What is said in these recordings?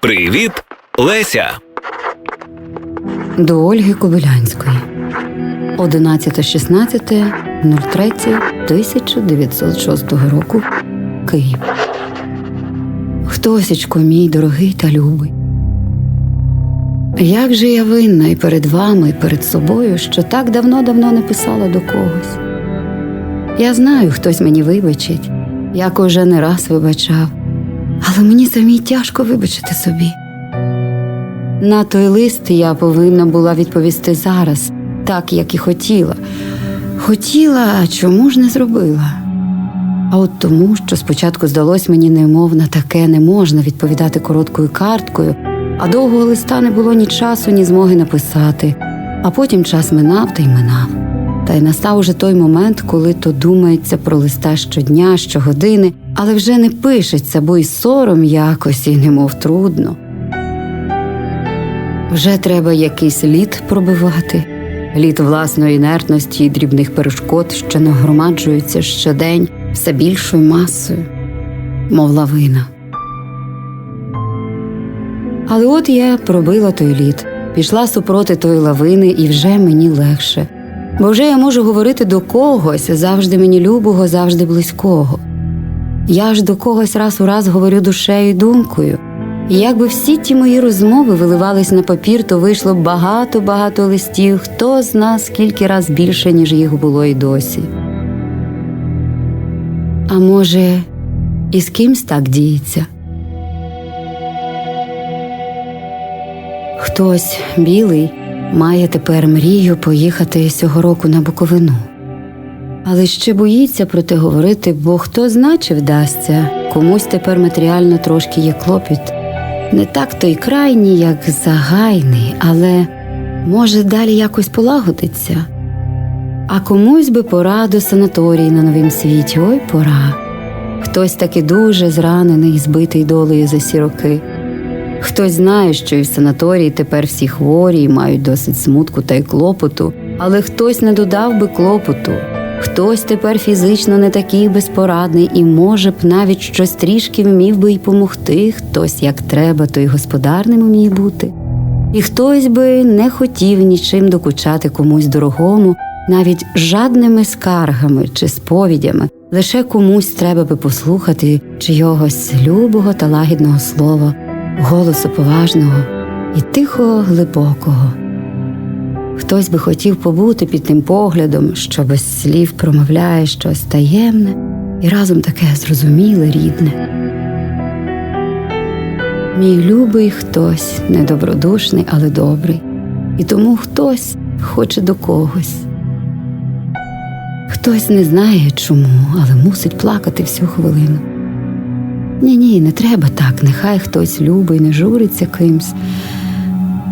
Привіт, Леся. До Ольги Кобилянської 11.16.03.1906 року Київ. Хтосечко мій дорогий та любий. Як же я винна і перед вами, і перед собою, що так давно-давно не писала до когось. Я знаю, хтось мені вибачить, як уже не раз вибачав, але мені самій тяжко вибачити собі. На той лист я повинна була відповісти зараз, так як і хотіла. Хотіла, а чому ж не зробила? А от тому, що спочатку здалось мені немов на таке не можна відповідати короткою карткою, а довгого листа не було ні часу, ні змоги написати, а потім час минав та й минав. Та й настав уже той момент, коли то думається про листа щодня, щогодини, але вже не пишеться, бо й сором якось, і немов трудно. Вже треба якийсь лід пробивати, лід власної інертності і дрібних перешкод, що нагромаджуються щодень все більшою масою, мов лавина. Але от я пробила той лід, пішла супроти тої лавини, і вже мені легше. Бо вже я можу говорити до когось, завжди мені любого, завжди близького. Я ж до когось раз у раз говорю душею і думкою. І якби всі ті мої розмови виливались на папір, то вийшло багато-багато листів, хто з нас скільки раз більше, ніж їх було й досі. А може, і з кимсь так діється? Хтось білий має тепер мрію поїхати цього року на Буковину. Але ще боїться про те говорити, бо хто зна, чи вдасться, комусь тепер матеріально трошки є клопіт. Не так то й крайній, як загайний, але може далі якось полагодиться. А комусь би пора до санаторії на новім світі, ой пора. Хтось таки дуже зранений збитий долею за сі роки. Хтось знає, що і в санаторії тепер всі хворі і мають досить смутку та й клопоту, але хтось не додав би клопоту. Хтось тепер фізично не такий безпорадний і, може б, навіть щось трішки вмів би й помогти, хтось як треба, то й господарним умів бути. І хтось би не хотів нічим докучати комусь дорогому, навіть жадними скаргами чи сповідями, лише комусь треба би послухати чийогось любого та лагідного слова, голосу поважного і тихого глибокого. Хтось би хотів побути під тим поглядом, що без слів промовляє щось таємне і разом таке зрозуміле, рідне. Мій любий хтось недобродушний, але добрий, і тому хтось хоче до когось. Хтось не знає чому, але мусить плакати всю хвилину. Ні, ні, не треба так, нехай хтось любий, не журиться кимсь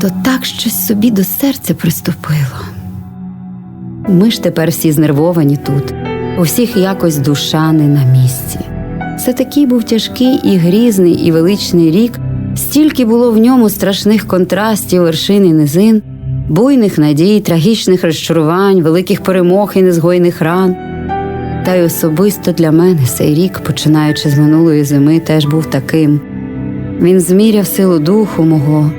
то так щось собі до серця приступило. Ми ж тепер всі знервовані тут, у всіх якось душа не на місці. Це такий був тяжкий і грізний, і величний рік, стільки було в ньому страшних контрастів, вершин і низин, буйних надій, трагічних розчарувань, великих перемог і незгойних ран. Та й особисто для мене цей рік, починаючи з минулої зими, теж був таким. Він зміряв силу духу мого.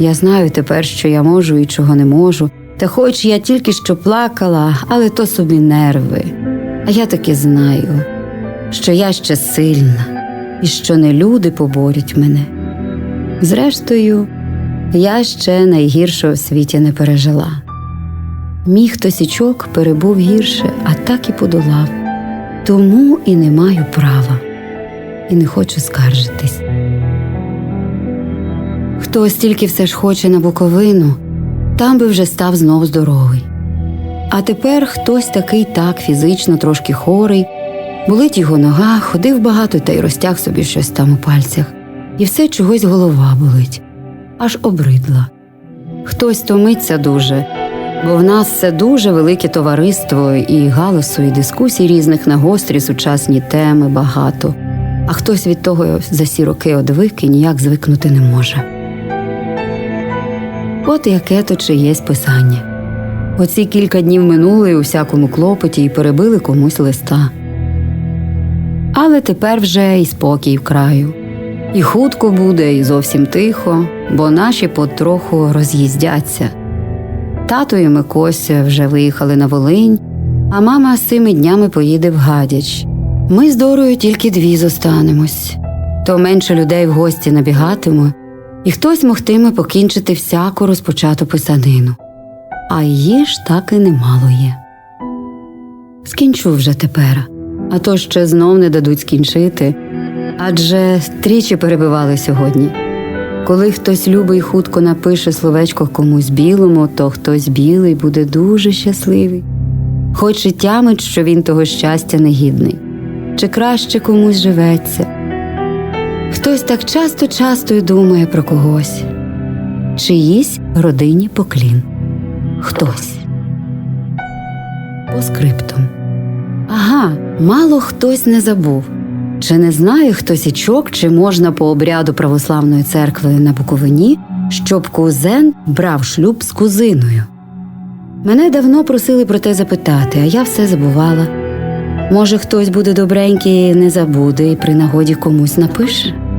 Я знаю тепер, що я можу і чого не можу, та хоч я тільки що плакала, але то собі нерви. А я таки знаю, що я ще сильна і що не люди поборють мене. Зрештою, я ще найгіршого в світі не пережила. Мій хтосічок перебув гірше, а так і подолав. Тому і не маю права, і не хочу скаржитись. Хтось тільки все ж хоче на Буковину, там би вже став знов здоровий. А тепер хтось такий так фізично трошки хорий, болить його нога, ходив багато та й розтяг собі щось там у пальцях, і все чогось голова болить, аж обридла. Хтось томиться дуже, бо в нас це дуже велике товариство і галасу, і дискусій різних на гострі сучасні теми багато, а хтось від того за сі роки одвик і ніяк звикнути не може. От яке то чиєсь писання. Оці кілька днів минули у всякому клопоті і перебили комусь листа. Але тепер вже і спокій в краю. І хутко буде, і зовсім тихо, бо наші потроху роз'їздяться. Тато і Микося вже виїхали на Волинь, а мама з цими днями поїде в Гадяч. Ми з Дорою тільки дві зостанемось. То менше людей в гості набігатиме, і хтось могтиме покінчити всяку розпочату писанину. А її ж так і немало є. Скінчу вже тепер, а то ще знов не дадуть скінчити. Адже тричі перебивали сьогодні. Коли хтось любий хутко напише словечко комусь білому, то хтось білий буде дуже щасливий, хоч і тямить, що він того щастя не гідний, чи краще комусь живеться. Хтось так часто часто й думає про когось, чиїсь родині поклін. Хтось. По скриптум. Ага, мало хтось не забув. Чи не знає хтось ічок, чи можна по обряду православної церкви на Буковині, щоб кузен брав шлюб з кузиною? Мене давно просили про те запитати, а я все забувала. Може, хтось буде добренький, не забуде і при нагоді комусь напише?